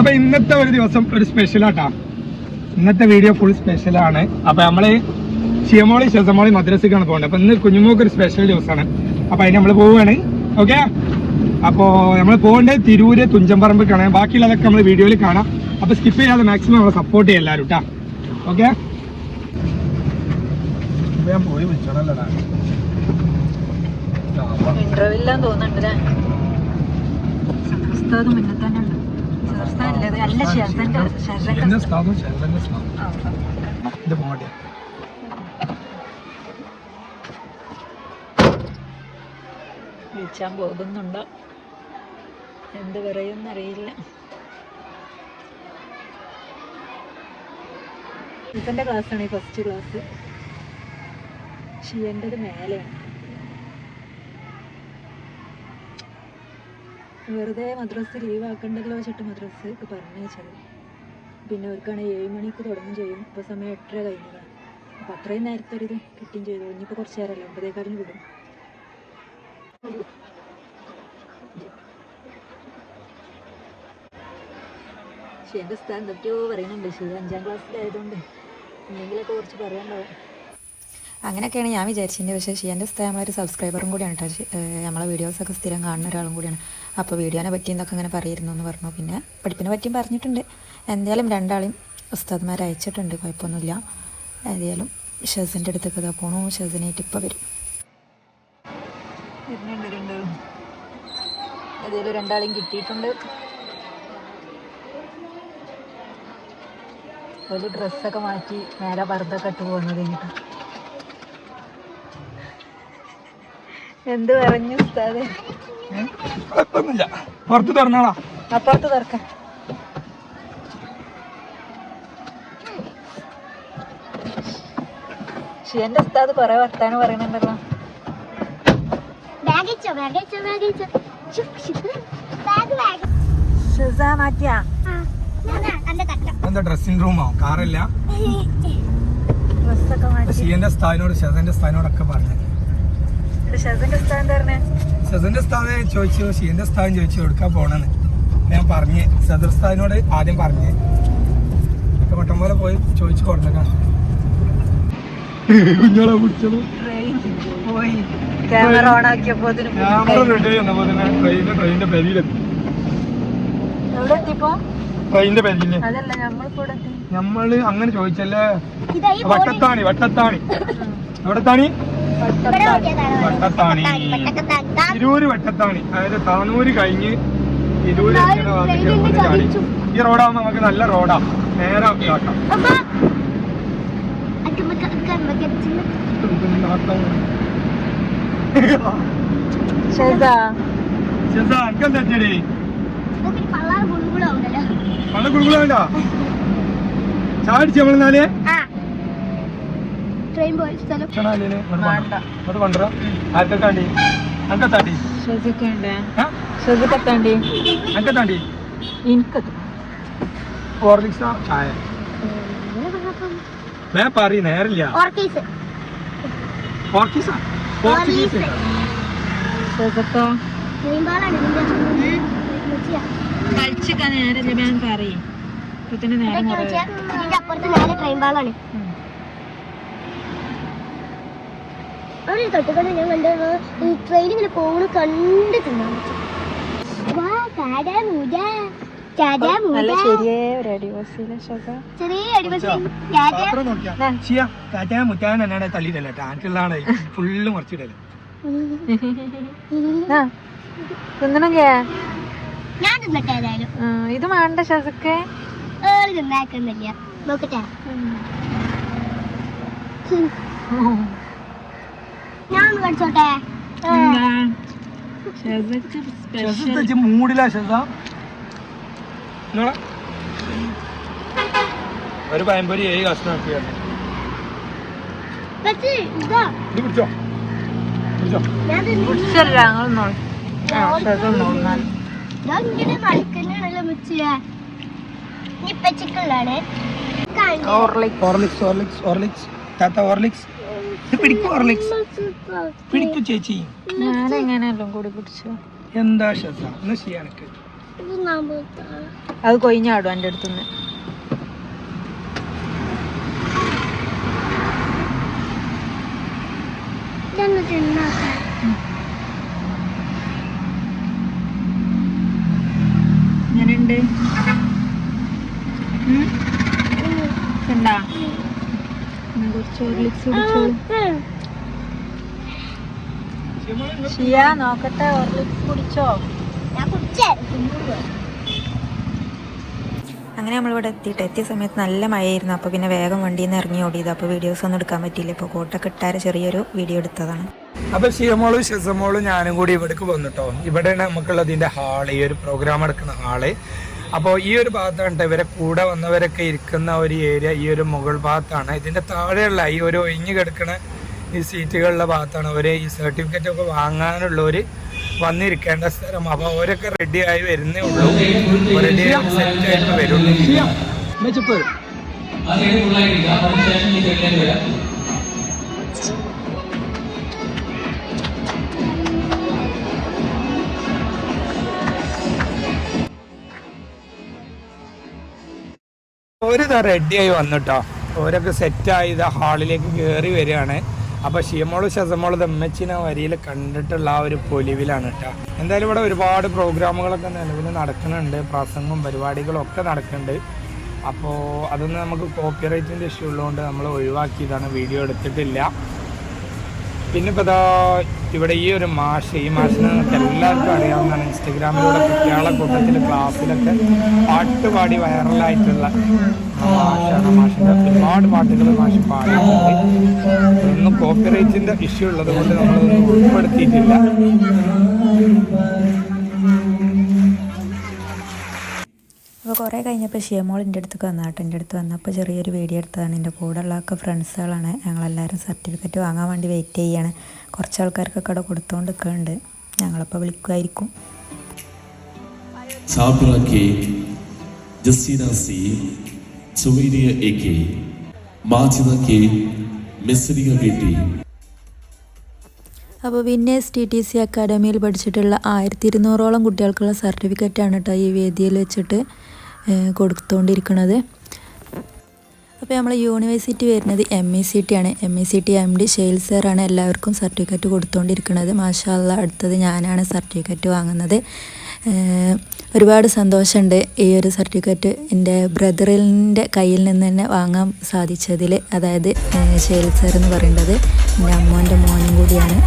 അപ്പൊ ഇന്നത്തെ ഒരു ദിവസം ഒരു സ്പെഷ്യൽ ആട്ടാ. ഇന്നത്തെ വീഡിയോ ഫുൾ സ്പെഷ്യൽ ആണ്. അപ്പൊ നമ്മൾ ഷിയമോളി ശസമോളി മദ്രസക്കാണ് പോകുന്നത് അപ്പൊ ഇന്ന് കുഞ്ഞുമോക്ക് ഒരു സ്പെഷ്യൽ ദിവസമാണ്. അപ്പൊ അതിന് നമ്മൾ പോവുകയാണ് ഓക്കെ അപ്പോ നമ്മൾ പോകേണ്ടത് തിരൂര് തുഞ്ചമ്പറമ്പിക്കാണ് ബാക്കിയുള്ളതൊക്കെ നമ്മൾ വീഡിയോയിൽ കാണാം. അപ്പൊ സ്കിപ്പ് ചെയ്യാതെ മാക്സിമം നമ്മളെ സപ്പോർട്ട് ചെയ്യാം എല്ലാവരും കേട്ടാ ഓക്കെ ഞാൻ പോയി വിളിച്ചോളല്ലടാ ഇന്റർവ്യൂലാന്ന് തോന്നുന്നുണ്ട് ഉസ്താദ് മുന്നിൽ തന്നെ ഇത് പോകട്ടെ വിളിച്ചാൻ പോകുന്നുണ്ടോ? എന്ത് പറയുമെന്നറിയില്ല ഇതിന്റെ ക്ലാസ്സാണ് ഈ ഫസ്റ്റ് ക്ലാസ് ഷിയന്റെത് മേലെയാണ്. വെറുതെ മദ്രസ് ലീവ് ആക്കണ്ടല്ലോ വെച്ചിട്ട് പറഞ്ഞു വെച്ചത്. പിന്നെ അവർക്കാണെങ്കിൽ ഏഴ് മണിക്ക് തുടങ്ങും ചെയ്യും. ഇപ്പോൾ സമയം എട്ടര കഴിഞ്ഞതാണ്. അപ്പോൾ അത്രയും നേരത്തെ ഒരു ഇത് കിട്ടുകയും ചെയ്തു. ഇനിയിപ്പോൾ കുറച്ച് നേരമല്ല ഒമ്പതേക്കാലിന് വിടും. ഷിയന്റെ സ്ഥാനം എന്തൊക്കെയോ പറയുന്നുണ്ട്. ശരി അഞ്ചാം ക്ലാസ്സിലായതുകൊണ്ട് എന്തെങ്കിലുമൊക്കെ കുറച്ച് പറയാനുണ്ടാവും. അങ്ങനെയൊക്കെയാണ് ഞാൻ വിചാരിച്ചതിന്റെ പക്ഷേ ഷിയന്റെ നമ്മളൊരു സബ്സ്ക്രൈബറും കൂടിയാണ് കേട്ടോ. നമ്മളെ വീഡിയോസൊക്കെ സ്ഥിരം കാണുന്ന ഒരാളും കൂടിയാണ്. അപ്പോൾ വീഡിയോനെ പറ്റി എന്നൊക്കെ അങ്ങനെ പറയുന്നു എന്ന് പറഞ്ഞു. പിന്നെ പഠിപ്പിനെ പറ്റിയും പറഞ്ഞിട്ടുണ്ട്. എന്തായാലും രണ്ടാളെയും ഉസ്താദ്മാർ അയച്ചിട്ടുണ്ട്. കുഴപ്പമൊന്നുമില്ല. ഏതായാലും ഷെസിന്റെ അടുത്തൊക്കെ ഇതാ പോണു. ഷെസിനായിട്ട് ഇപ്പോൾ വരും. ഏതായാലും രണ്ടാളെയും കിട്ടിയിട്ടുണ്ട്. ഒരു ഡ്രസ്സൊക്കെ മാറ്റി നേരെ പർദ്ദൊക്കെ ഇട്ട് പോകുന്നത് കഴിഞ്ഞിട്ട്. എന്ത് പറഞ്ഞു ഉസ്താദ്? കുഴപ്പമൊന്നുമില്ല. പുറത്ത് തുറന്നാളാ. അപ്പുറത്ത് തുറക്കാം. ഷിയന്റെ ഉസ്താദ് കൊറേ വർത്താനം പറയുന്നുണ്ടല്ലോ ബാഗിച്ചോ ബാഗിച്ചോ ബാഗിച്ചോ ബാഗ് ബാഗ് ഷിസ മാറ്റിയാ കണ്ട തട്ട. എന്താ ഡ്രസ്സിംഗ് റൂമോ കാറില്ല ഡ്രസ്സൊക്കെ സ്ഥാനോട് ഷെസന്റെ സ്ഥാനോടൊക്കെ പറഞ്ഞു. ഷെസിന്റെ സ്ഥാനം ചോദിച്ചു ഷീന്റെ സ്ഥാനം ചോദിച്ചു എടുക്കാൻ പോണെന്ന്? ഞാൻ പറഞ്ഞ് സദർ സ്ഥാനോട് ആദ്യം പറഞ്ഞ്. ഇപ്പൊ മട്ടം പോലെ പോയി ചോദിച്ചു കൊടുത്തേക്കാം. കുഞ്ഞോളെ പിടിച്ചത്. ട്രെയിൻ പോയി. ക്യാമറ ഓൺ ആക്കിയപ്പോ ട്രെയിനിന്റെ ട്രെയിനിന്റെ പെരിയിൽ. നമ്മൾ അങ്ങനെ ചോദിച്ചല്ലേ? ഇതാ ഈ വട്ടത്താണി വട്ടത്താണി. എവിടെത്താണി? വട്ടത്താണി. തിരൂര് വട്ടത്താണി. അതായത് താനൂര് കഴിഞ്ഞ് തിരൂര്. ഈ റോഡാവുമ്പോ നമുക്ക് നല്ല റോഡാ. നേരെ ഇതാക്കാം അമ്മ. അക്കമ്മ അക്കമ്മ കച്ചിമ്മ എനിക്കെന്താ ചെടി നോക്കി പള്ളാറ് ഗുളുഗുളാവുണ്ടല്ലോ നല്ല നമ്മളെന്നാലേ ആ. ട്രെയിൻ പോയ സ്ഥലം. വേണ്ട. അത് കൊണ്ടുവരാ ആർക്കൊക്കെ അങ്കത്താണ്ടി ഷെസൊക്കെത്താണ്ടി അങ്കത്താണ്ടി എനിക്കത് ഹോർലിക്സാ ചായ. വേ പറ നേരില്ല. ഓർക്കേസ് പോർച്ചുഗീസാ. കളിച്ചൊക്കെ നേരെ ഞാൻ പറയും. ഇപ്പൊ തന്നെ നേരം ട്രെയിൻ പാളാണ് അവിടെ ഒരു തൊട്ടുകൊണ്ട് ഞാൻ കണ്ടത് ഈ ട്രെയിൻ ഇങ്ങനെ പോണ കണ്ട് തിന്നാൻ പറ്റും. വാ കാടാ മൂജ കാടാ നല്ല മൂജ ശരിയായ ഒരു അടിവാസിയിലെ ഷെസ ചെറിയ അടിപൊളി കാടാ പാത്രം നോക്കിയാ. ചെയ്യാ കാറ്റാ മുറ്റാൻ എന്നാണ് തള്ളിയിട്ടല്ലേ ടാങ്കിലാണ് ഫുള്ള് മറിച്ചിടല്ലേ തിന്നണങ്കേ? ഞാൻ തിന്നട്ടെ ഏതായാലും. ഇത് വേണ്ട തിന്നാക്കുന്നില്ല നോക്കട്ടെ. ഞാൻ ഒന്ന് കടിച്ചോട്ടെ മൂടില്ല ഒരു പയമ്പൊരി ഏഴ് കഷ്ണമാക്കിയാണ് പക്ഷേ ഇതാ. ഇത് പിടിച്ചോ പിടിച്ചോ ഞാൻ തിന്നു. കുടിച്ചല്ല ഞങ്ങൾ ഷെസ നോന്നാൽ ഞാൻ ഇങ്ങനെ മടിക്കന്നെയാണല്ലോ മുച്ചിയ ഇപ്പൊ ചിക്കനിലാണ് ഓർലിക് ഹോർലിക്സ് ഹോർലിക്സ് ഹോർലിക്സ് താത്ത ഹോർലിക്സ് ഇത് പിടിക്കും ചേച്ചി എന്താ ശസ ഒന്ന് ചെയ്യാനൊക്കെ അത് കൊയിഞ്ഞാടും എന്റെ അടുത്തുനിന്ന് ഇതൊന്ന് ഹോർലിക്സ് കുടിച്ചോളൂ ഷിയ നോക്കട്ടെ ഹോർലിക്സ് കുടിച്ചോ? ഞാൻ കുടിച്ചേ. അങ്ങനെ നമ്മളിവിടെ എത്തിയിട്ട് എത്തിയ സമയത്ത് നല്ല മഴയായിരുന്നു. അപ്പോൾ പിന്നെ വേഗം വണ്ടിയിൽ നിന്ന് ഇറങ്ങി ഓടിയത്. അപ്പോൾ വീഡിയോസ് ഒന്നും എടുക്കാൻ പറ്റിയില്ല. ഇപ്പോൾ കോട്ടൊക്കെ ഇട്ടാൽ ചെറിയൊരു വീഡിയോ എടുത്തതാണ്. അപ്പൊ ഷിയമോളും ഷിസമോളും ഞാനും കൂടി ഇവിടേക്ക് വന്നിട്ടോ ഇവിടെയാണ് നമുക്കുള്ളത് ഇതിന്റെ ഹാൾ. ഈ ഒരു പ്രോഗ്രാം എടുക്കുന്ന ഹാൾ. അപ്പോൾ ഈ ഒരു ഭാഗത്താണ് ഇവരെ കൂടെ വന്നവരൊക്കെ ഇരിക്കുന്ന ഒരു ഏരിയ ഈ ഒരു മുകൾ ഭാഗത്താണ്. ഇതിന്റെ താഴെയുള്ള ഈ ഒരു ഒഴിഞ്ഞു കിടക്കുന്ന ഈ സീറ്റുകളുടെ ഭാഗത്താണ് അവർ ഈ സർട്ടിഫിക്കറ്റ് ഒക്കെ വാങ്ങാനുള്ളവര് വന്നിരിക്കേണ്ട സ്ഥലം. അപ്പൊ അവരൊക്കെ റെഡി ആയി വരുന്നേ ഉള്ളൂ. റെഡി സെറ്റ് ആയിട്ട് വരുള്ളൂ ഓരിതാ റെഡിയായി വന്നിട്ടോ. ഓരൊക്കെ സെറ്റായി ഇതാ ഹാളിലേക്ക് കയറി വരികയാണ്. അപ്പൊ ഷിയമോൾ ശസമോൾ ദമ്മച്ചിനെ വരിയിൽ കണ്ടിട്ടുള്ള ആ ഒരു പൊലിവിലാണ് കേട്ടോ എന്തായാലും ഇവിടെ ഒരുപാട് പ്രോഗ്രാമുകളൊക്കെ നിലവിൽ നടക്കുന്നുണ്ട്. പ്രസംഗവും പരിപാടികളും ഒക്കെ നടക്കുന്നുണ്ട്. അപ്പോൾ അതൊന്നും നമുക്ക് കോപ്പിറൈറ്റിന്റെ ഇഷ്യൂ ഉള്ളതുകൊണ്ട് നമ്മൾ ഒഴിവാക്കിയതാണ്. വീഡിയോ എടുത്തിട്ടില്ല. പിന്നെ ഇപ്പോൾ ഇതാ ഇവിടെ ഈ ഒരു മാഷ് ഈ മാഷിനെ നിങ്ങൾക്ക് എല്ലാവർക്കും അറിയാവുന്നതാണ് ഇൻസ്റ്റഗ്രാമിലൂടെ കുട്ടികളെ കൂട്ടത്തിൽ ക്ലാസ്സിലൊക്കെ പാട്ട് പാടി വൈറലായിട്ടുള്ള മാഷാണ് മാഷിന്റെ. ഒരുപാട് പാട്ടുകൾ മാഷ് പാടിയിട്ടുണ്ട്. ഒന്നും കോപ്പിറൈറ്റിന്റെ ഇഷ്യൂ ഉള്ളത് കൊണ്ട് നമ്മളതൊന്നും ഉൾപ്പെടുത്തിയിട്ടില്ല. അപ്പോൾ കുറേ കഴിഞ്ഞപ്പോൾ ഷിയമോൾ എന്റെ അടുത്തേക്ക് വന്നാട്ടോ എന്റെ അടുത്ത് വന്നപ്പോൾ ചെറിയൊരു വീഡിയോ എടുത്തതാണ്. എന്റെ കൂടെയുള്ളതൊക്കെ ഫ്രണ്ട്സുകളാണ്. ഞങ്ങളെല്ലാവരും സർട്ടിഫിക്കറ്റ് വാങ്ങാൻ വേണ്ടി വെയിറ്റ് ചെയ്യാണ്. കുറച്ച് ആൾക്കാർക്കൊക്കെ അവിടെ കൊടുത്തുകൊണ്ട് നിൽക്കുന്നുണ്ട് ഞങ്ങളപ്പോൾ വിളിക്കുമായിരിക്കും. Sabra K Jaseena C Suveeriya A K Majida K Misriya V T. അപ്പോൾ വിന്നേഴ്സ് ടി ടി സി അക്കാഡമിയിൽ പഠിച്ചിട്ടുള്ള ആയിരത്തി ഇരുന്നൂറോളം കുട്ടികൾക്കുള്ള സർട്ടിഫിക്കറ്റാണ് കേട്ടോ ഈ വേദിയിൽ വെച്ചിട്ട്. കൊടുത്തുകൊണ്ടിരിക്കുന്നത് അപ്പോൾ നമ്മൾ യൂണിവേഴ്സിറ്റി വരുന്നത് എം ഇ സി ടി ആണ്. M E C T M D ഷെയിൽ സാറാണ് എല്ലാവർക്കും സർട്ടിഫിക്കറ്റ് കൊടുത്തുകൊണ്ടിരിക്കുന്നത് മാഷാല്ല അടുത്തത് ഞാനാണ് സർട്ടിഫിക്കറ്റ് വാങ്ങുന്നത്. ഒരുപാട് സന്തോഷമുണ്ട് ഈ ഒരു സർട്ടിഫിക്കറ്റ് എന്റെ ബ്രദറിന്റെ കയ്യിൽ നിന്ന് തന്നെ വാങ്ങാൻ സാധിച്ചതിൽ അതായത് ഷെയിൽ സാർ എന്ന് പറയുന്നത് എന്റെ അമ്മോന്റെ മോനും കൂടിയാണ്.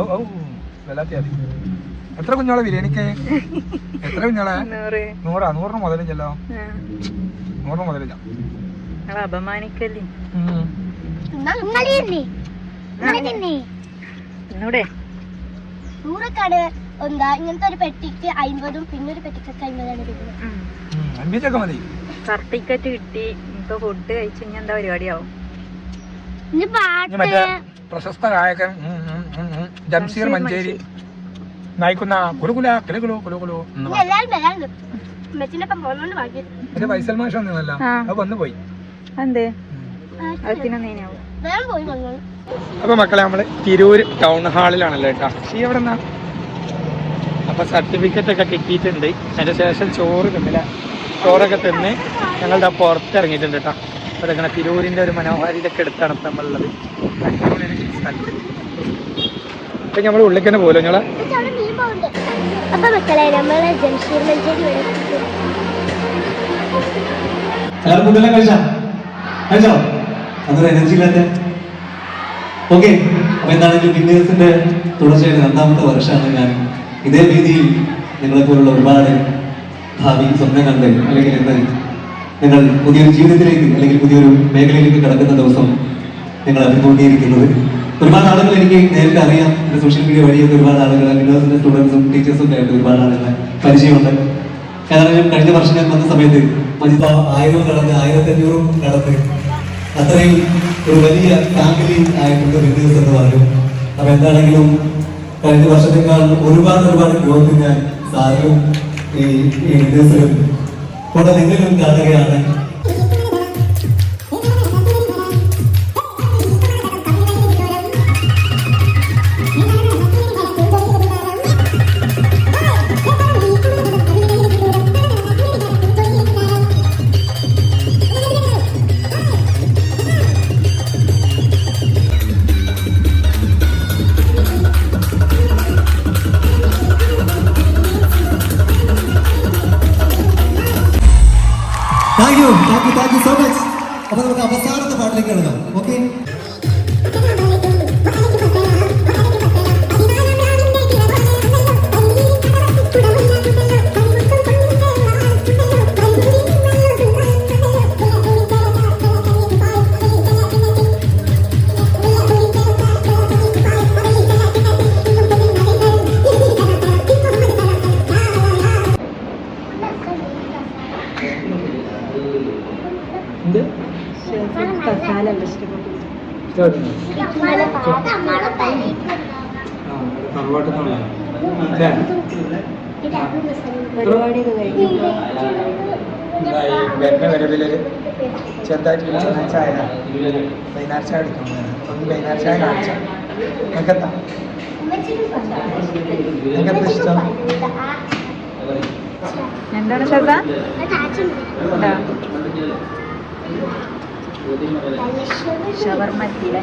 ഓ. എത്ര കുഞ്ഞോളെ ബിരിയാണിക്ക് എത്ര കുഞ്ഞോളെ നൂറ്. നൂറാ? നൂറിന് മുതലില്ലല്ലോ? നൂറിന് മുതലില്ല. അപമാനിക്കല്ലേ? നൂറൊക്കെയാണ് എന്താ ഇങ്ങനത്തെ ഒരു പെട്ടിക്ക് അമ്പതും പിന്നെ ഒരു പെട്ടിക്കൊക്കെ അമ്പതാണ് സർട്ടിഫിക്കറ്റ് കിട്ടി ഇപ്പൊ ഫുഡ് കഴിച്ചു ഇനി എന്താ പരിപാടിയാവും? മറ്റേ പ്രശസ്ത ഗായകൻ ജംസീർ ഉം, ഉം, ഉം, ജംഷീർ മഞ്ചേരി. നയിക്കുന്ന കുലുകുല കുലുകുലു കുലുകുലു എന്ന് ഇനി പാട്ട്. എല്ലാരും വരാണ്ട് മെച്ചിന്റെ ഒപ്പം പോകുന്നോണ്ട് ബാക്കി മറ്റേ ഫൈസൽ മാഷ് വന്നതല്ല ആ. അത് വന്നു പോയി. എന്തേ ആ, അതിനൊന്നേനാവും വേഗം പോയി വന്നോളൂ. അപ്പൊ മക്കളെ നമ്മൾ തിരൂര് ടൗൺ ഹാളിലാണല്ലോ കേട്ടോ. ഷീ എവിടെ നിന്നാ? അപ്പൊ സർട്ടിഫിക്കറ്റ് ഒക്കെ കിട്ടിയിട്ടുണ്ട്. അതിന്റെ ശേഷം ചോറ് തിന്നില്ല. ചോറൊക്കെ തിന്ന് ഞങ്ങളുടെ പുറത്തിറങ്ങിയിട്ടുണ്ട് കേട്ടോ. അപ്പൊ ഇങ്ങനെ തിരൂരിന്റെ ഒരു മനോഹാരിയിലൊക്കെ എടുത്താണ് ഇപ്പൊ നമ്മളുള്ളത് അടിപൊളിയൊരു സ്ഥലത്ത്. അപ്പൊ നമ്മൾ ഉള്ളിലേക്ക് തന്നെ പോലും ഞങ്ങളെ എന്നിട്ട് മീൻ പോകുന്നുണ്ട് അപ്പൊ മക്കളെ നമ്മളെ ജംഷീർ മഞ്ചേരി വരെ എല്ലാവരും ഫുഡെല്ലാം കഴിച്ചാ? കഴിച്ചോ? അതൊരു എനർജി ഇല്ലാത്ത ഓക്കെ അപ്പൊ എന്താണെങ്കിലും വിന്നേഴ്സിന്റെ തുടർച്ചയായിട്ട് രണ്ടാമത്തെ വർഷമാണ് ഞാൻ ഇതേ രീതിയിൽ നിങ്ങളെ പോലുള്ള ഒരുപാട് ഭാവി സ്വപ്നം കണ്ട് അല്ലെങ്കിൽ ഇന്ന് നിങ്ങൾ പുതിയൊരു ജീവിതത്തിലേക്ക് അല്ലെങ്കിൽ പുതിയൊരു മേഖലയിലേക്ക് കടക്കുന്ന ദിവസം നിങ്ങൾ അഭിമുഖീകരിക്കുന്നത്. ഒരുപാട് ആളുകൾ എനിക്ക് നേരിട്ട് അറിയാം. എന്റെ സോഷ്യൽ മീഡിയ വഴിയൊക്കെ ഒരുപാട് ആളുകൾ യൂണിവേഴ്സിന്റെ സ്റ്റുഡൻസും ടീച്ചേഴ്സും ഒക്കെ ആയിട്ട് ഒരുപാട് ആളുകളെ പരിചയമുണ്ട്. ഏതായാലും കഴിഞ്ഞ വർഷം ഞാൻ വന്ന സമയത്ത് മജിത ആയിരവും കടന്ന് ആയിരത്തി അഞ്ഞൂറും കടന്ന് അത്രയും ഒരു വലിയ ഫാമിലി ആയിട്ടുണ്ട് വിന്നേഴ്സ് എന്ന് പറഞ്ഞു. അപ്പൊ എന്താണെങ്കിലും കഴിഞ്ഞ വർഷത്തേക്കാൾ ഒരുപാട് ഒരുപാട് ഗ്രോത്ത് ഞാൻ സാറിലും ഈ ലീഡേഴ്സിലും കൂടെ നിങ്ങളിലും കാണുകയാണ് thank you thank you thank you so much അപ്പൊ നമുക്ക് അവസാനത്തെ പാട്ടിലേക്ക് കിടക്കാം. ഓക്കെ വരുന്ന വരവിലൊരു ചെറുതായിട്ട് ഒരു ചായ വൈകുന്നേരം ചായ എടുക്കണം ഒന്ന് വൈകുന്നേരം ചായ കാണിച്ച നിനക്കെത്താ നിനക്കെന്താ ഇഷ്ടം എന്താണ് ശ്രദ്ധ ഷവർമ്മ എത്തിയില്ലേ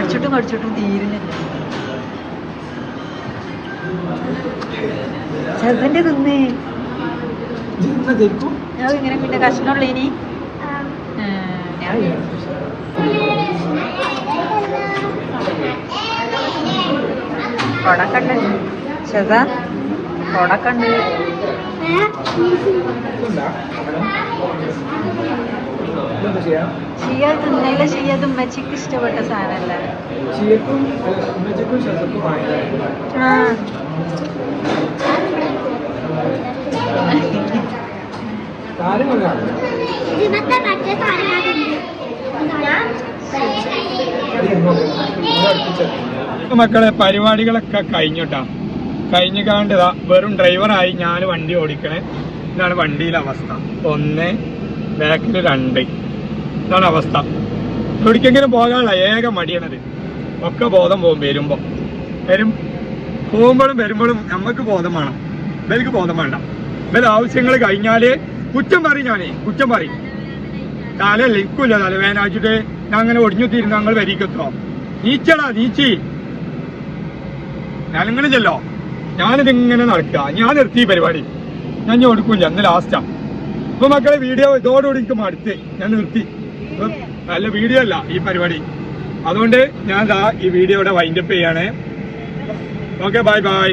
പഠിച്ചിട്ടും പഠിച്ചിട്ടും തീരുന്നില്ല. ചെറുതിന്റെ തിന്നേ. ഞാൻ ഇങ്ങനെ പിന്നെ കഷ്ണമുള്ള ഇനി. ഞാൻ. കൊടക്കണ്ട്. ചെത കൊടക്കണ്ട്. ഷിയ തിന്നയിലെ ഷിയ ഇത് ഉമ്മച്ചിക്ക് ഇഷ്ടപ്പെട്ട സാധനമല്ല? ആ. മറ്റേ മക്കളെ പരിപാടികളൊക്കെ കഴിഞ്ഞോട്ടാ. കഴിഞ്ഞു കാണ്ടതാ വെറും ഡ്രൈവറായി ഞാൻ വണ്ടി ഓടിക്കണേ. ഇതാണ് വണ്ടിയിലെ അവസ്ഥ. ഒന്ന് ബാക്കിൽ രണ്ട്. ഇതാണ് അവസ്ഥ. എവിടേക്കെങ്കിലും പോകാനുള്ള ഏക മടിയാണത്. ഒക്കെ ബോധം പോകും വരുമ്പോ. വരും. പോകുമ്പോഴും വരുമ്പോഴും നമുക്ക് ബോധം വേണം. ഇവർക്ക് ബോധം വേണ്ട. ഇവരുടെ ആവശ്യങ്ങൾ കഴിഞ്ഞാൽ കുറ്റം പറയും ഞാനേ. കുറ്റം പറയും. തല ലിക്കില്ല തല വേനാച്ചിട്ട് ഞാൻ അങ്ങനെ ഒടിഞ്ഞു തീരുന്ന ഞങ്ങൾ വരിക്കത്തോ നീച്ചടാ നീച്ചി. ഞാനിങ്ങനെ ചെല്ലോ ഞാനിതിങ്ങനെ നടക്കുക. ഞാൻ നിർത്തി പരിപാടി. ഞാൻ ഞാൻ ഒടുക്കില്ല. അന്ന് ലാസ്റ്റാ അപ്പൊ മക്കളെ വീഡിയോ ഇതോടുകൂടി എനിക്ക് മടുത്ത്. ഞാൻ നിർത്തി. നല്ല വീഡിയോ അല്ല ഈ പരിപാടി. അതുകൊണ്ട് ഞാൻ ഈ വീഡിയോ ഇവിടെ വൈൻഡപ്പ് ചെയ്യാണ്. Okay bye bye